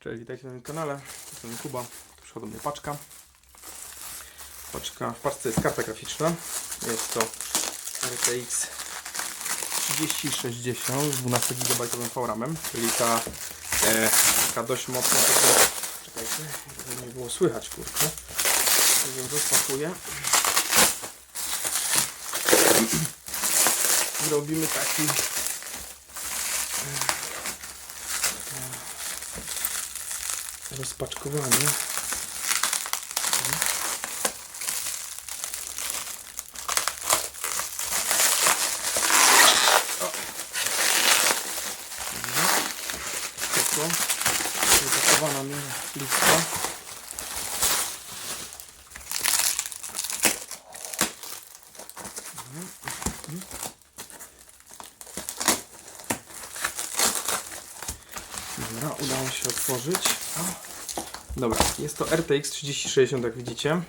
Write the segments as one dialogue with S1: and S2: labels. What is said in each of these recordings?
S1: Cześć, witajcie na moim kanale. Jestem Kuba. Przyszła do mnie paczka. Paczka, w paczce jest karta graficzna. Jest to RTX 3060 z 12 GB VRAMem, czyli ta e, taka dość mocna. Taka, czekajcie, żeby nie było słychać, kurczę. Ją rozpakuję. Zrobimy taki rozpaczkowanie. Tylko wypakowana mi lista. Dobra, udało się otworzyć. Dobra, jest to RTX 3060, jak widzicie,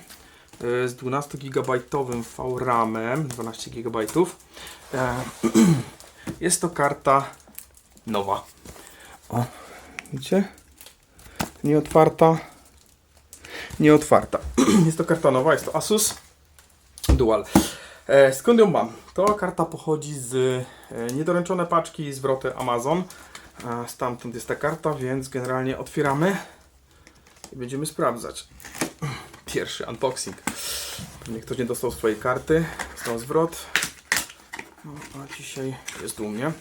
S1: yy, z 12 GB VRAMem, 12 GB. E, Jest to karta nowa. O, widzicie? Nie otwarta. Nie otwarta. Jest to karta nowa, jest to Asus Dual. E, Skąd ją mam? To karta pochodzi z e, niedoręczone paczki, zwroty Amazon. E, Stamtąd jest ta karta, więc generalnie otwieramy i będziemy sprawdzać. Pierwszy unboxing. Pewnie ktoś nie dostał swojej karty, dostał zwrot. No, a dzisiaj jest u mnie.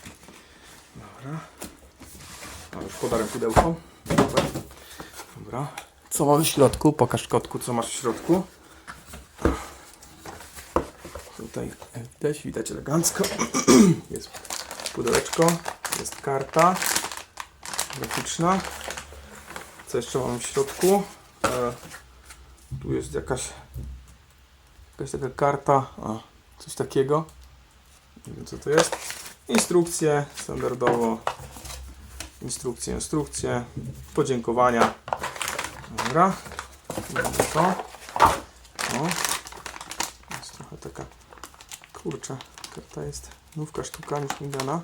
S1: Dobra. A już podarem pudełko. Dobra. Dobra. Co mamy w środku? Pokaż kotku, co masz w środku. Tutaj widać, widać elegancko. Jest pudełeczko, jest karta graficzna. Co jeszcze mamy w środku? E, tu jest jakaś jakaś taka karta, a, coś takiego. Nie wiem co to jest. Instrukcje standardowo. Instrukcje, instrukcje. Podziękowania. Dobra. To. O. Jest trochę taka kurczę. Karta jest nówka sztuka niż mi dana.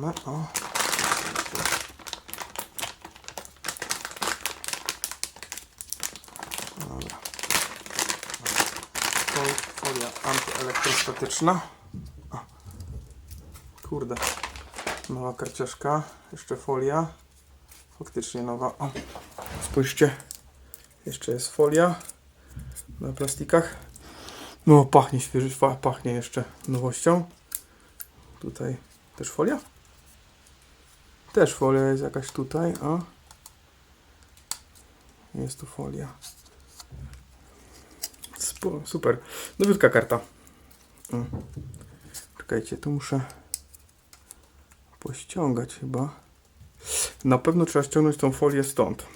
S1: Otwieramy. O. Folia antyelektrostatyczna. O. Kurde. Nowa karciaszka. Jeszcze folia. Faktycznie nowa. O. Spójrzcie. Jeszcze jest folia na plastikach. No, pachnie świeży, pachnie jeszcze nowością. Tutaj też folia? Też folia jest jakaś tutaj, a jest tu folia. Spo, super. Nowiutka karta. Mm. Czekajcie, tu muszę pościągać chyba. Na pewno trzeba ściągnąć tą folię stąd.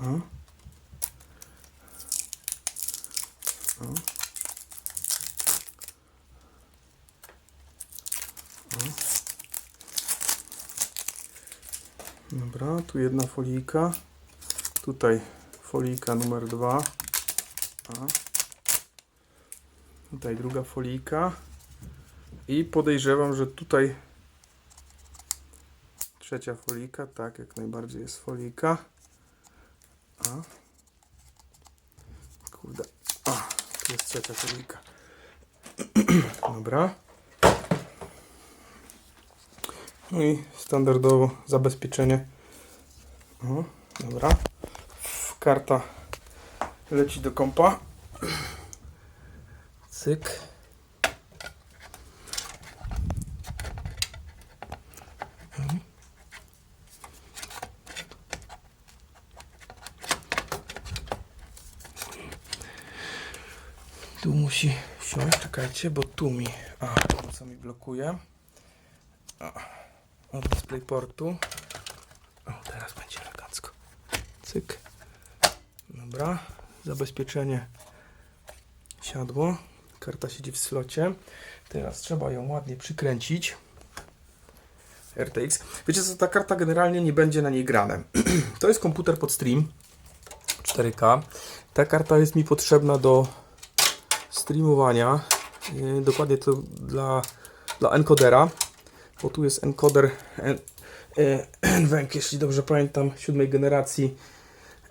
S1: O. O. Dobra, tu jedna folijka. Tutaj folijka numer dwa. Tutaj druga folijka. I podejrzewam, że tutaj trzecia folijka. Tak, jak najbardziej jest folijka. A. Kurde. A, tu jest trzecia folijka. Dobra. No i standardowo zabezpieczenie. O, dobra. Karta leci do kompa. Cyk. Tu musi siąść, czekajcie, bo tu mi, a, co mi blokuje. A, od DisplayPortu. O, teraz będzie elegancko. Cyk. Dobra, zabezpieczenie siadło. Karta siedzi w slocie. Teraz trzeba ją ładnie przykręcić. RTX. Wiecie co, ta karta generalnie nie będzie na niej grane. to jest komputer pod stream 4K. Ta karta jest mi potrzebna do streamowania Yy, dokładnie to dla, dla encodera, bo tu jest encoder en, NVENC, jeśli dobrze pamiętam, siódmej generacji,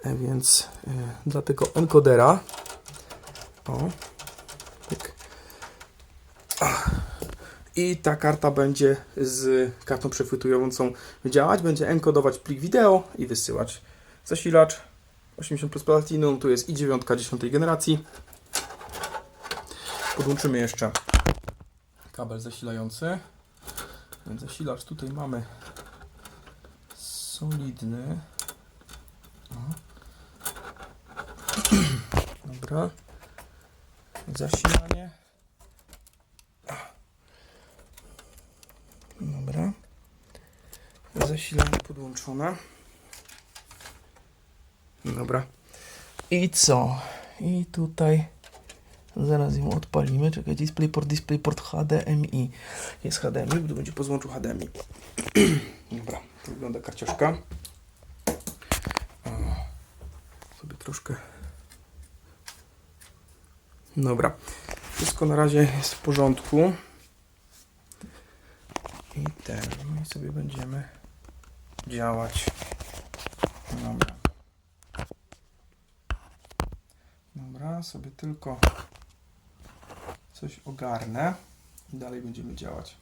S1: e, więc yy, dla tego encodera o, tak. I ta karta będzie z kartą przechwytującą działać, będzie enkodować plik wideo i wysyłać. Zasilacz 80 plus Platinum, tu jest i 9 10 generacji. Podłączymy jeszcze kabel zasilający. Zasilacz tutaj mamy solidny. Dobra. Zasilanie. Dobra. Zasilanie podłączone. Dobra. I co? I tutaj zaraz ją odpalimy. Czekaj, DisplayPort, DisplayPort HDMI. Jest HDMI, tu będzie po złączu HDMI. Dobra, to wygląda karcioszka. O, sobie troszkę. Dobra. Wszystko na razie jest w porządku. I ten. No i sobie będziemy działać. Dobra. Dobra, sobie tylko coś ogarnę i dalej będziemy działać.